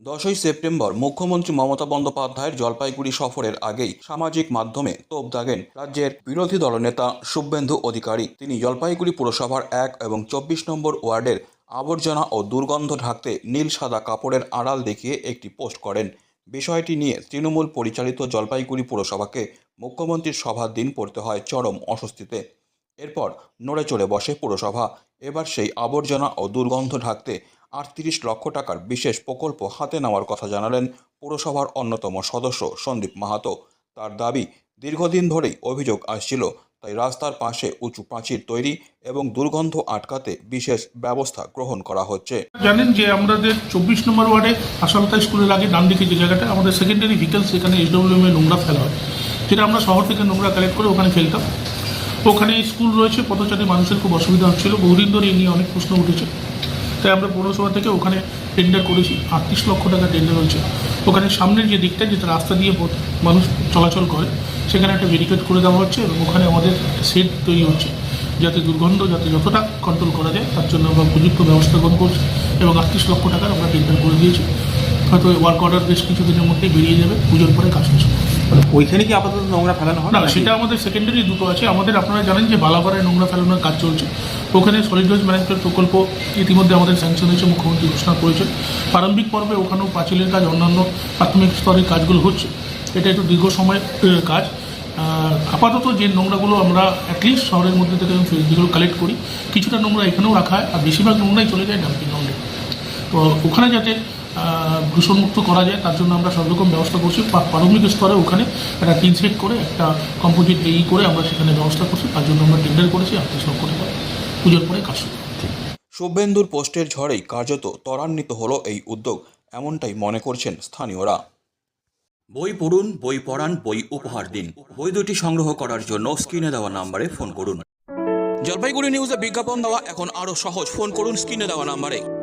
দশই সেপ্টেম্বর মুখ্যমন্ত্রী মমতা বন্দ্যোপাধ্যায়ের জলপাইগুড়ি সফরের আগেই সামাজিক মাধ্যমে তোপ দাগেন রাজ্যের বিরোধী দলনেতা শুভেন্দু অধিকারী। তিনি জলপাইগুড়ি পুরসভার এক এবং চব্বিশ নম্বর ওয়ার্ডের আবর্জনা ও দুর্গন্ধ ঢাকতে নীল সাদা কাপড়ের আড়াল দেখিয়ে একটি পোস্ট করেন। বিষয়টি নিয়ে তৃণমূল পরিচালিত জলপাইগুড়ি পুরসভাকে মুখ্যমন্ত্রীর সভার দিন পড়তে হয় চরম অস্বস্তিতে। এরপর নড়ে চড়ে বসে পুরসভা। এবার সেই আবর্জনা ও দুর্গন্ধ ঢাকতে আটত্রিশ লক্ষ টাকার বিশেষ প্রকল্প হাতে নেওয়ার কথা জানালেন পুরসভার অন্যতম সদস্য সন্দীপ মাহাতো। তার দাবি, দীর্ঘদিন ধরেই অভিযোগ আসছিল, তাই রাস্তার পাশে উঁচু প্রাচীর তৈরি এবং দুর্গন্ধ আটকাতে বিশেষ ব্যবস্থা গ্রহণ করা হচ্ছে। জানেন যে আমাদের চব্বিশ নম্বর ওয়ার্ডে আসালতা স্কুলের আগে ডান দিকে যে জায়গাটা, আমাদের সেকেন্ডারি ভিকেল সেখানে এসডব্লিউএম এ নোংরা ফেলা হয়। যেটা আমরা শহর থেকে নোংরা কালেক্ট করে ওখানে ফেলতাম। ওখানে স্কুল রয়েছে, পথচারী মানুষের খুব অসুবিধা হচ্ছিল। বহুদিন ধরে এই নিয়ে অনেক প্রশ্ন উঠেছে। তাই আমরা পৌরসভা থেকে ওখানে টেন্ডার করেছি। আটত্রিশ লক্ষ টাকা টেন্ডার হয়েছে। ওখানে সামনের যে দিকটা, যেটা রাস্তা দিয়ে মানুষ চলাচল করে, সেখানে একটা ব্যারিকেড করে দেওয়া হচ্ছে এবং ওখানে আমাদের সেট তৈরি হচ্ছে। যাতে দুর্গন্ধ, যাতে যতটা কন্ট্রোল করা যায়, তার জন্য আমরা উপযুক্ত ব্যবস্থা গ্রহণ করছি এবং আটত্রিশ লক্ষ টাকার আমরা টেন্ডার করে দিয়েছি। হয়তো ওয়ার্ক অর্ডার বেশ কিছুদিনের মধ্যেই বেরিয়ে যাবে, পুজোর পরে কাজ। মানে ওইখানে কি আপাতত নোংরা ফেলানো হয় না? সেটা আমাদের সেকেন্ডারি দুটো আছে। আমাদের আপনারা জানেন যে বালাপাড়ায় নোংরা ফেলানোর কাজ চলছে। ওখানে সলিড ওয়েস্ট ম্যানেজমেন্ট প্রকল্প ইতিমধ্যে আমাদের স্যাংশন হয়েছে মুখ্যমন্ত্রী ঘোষণা করেছেন। প্রারম্ভিক পর্বে ওখানেও পাঁচিলের কাজ অন্যান্য প্রাথমিক স্তরের কাজগুলো হচ্ছে। এটা একটু দীর্ঘ সময়ের কাজ। আপাতত যে নোংরাগুলো আমরা অ্যাটলিস্ট শহরের মধ্যে থেকে যেগুলো কালেক্ট করি কিছুটা নোংরা এখানেও রাখা হয়। আর বেশিরভাগ নোংরাই চলে যায় ডাম্পিং গ্রাউন্ডে তো ওখানে যাতে দূষণমুক্ত করা যায় তার জন্য আমরা সব রকম ব্যবস্থা করছি। প্রা- প্রাথমিক স্তরে ওখানে একটা টিন সেট করে একটা কম্পোজিট এই করে আমরা সেখানে ব্যবস্থা করছি। তার জন্য আমরা টেন্ডার করেছি লক্ষ টাকা। পুজোর পরে কাজ শুরু। শুভেন্দুর পোস্টের ঝড়েই কার্যত ত্বরান্বিত হলো এই উদ্যোগ এমনটাই মনে করছেন স্থানীয়রা। বই পড়ুন বই পড়ান বই উপহার দিন। বই দুটি সংগ্রহ করার জন্য স্ক্রিনে দেওয়া নাম্বারে ফোন করুন। জলপাইগুড়ি নিউজে বিজ্ঞাপন দেওয়া এখন আরও সহজ। ফোন করুন স্ক্রিনে দেওয়া নাম্বারে।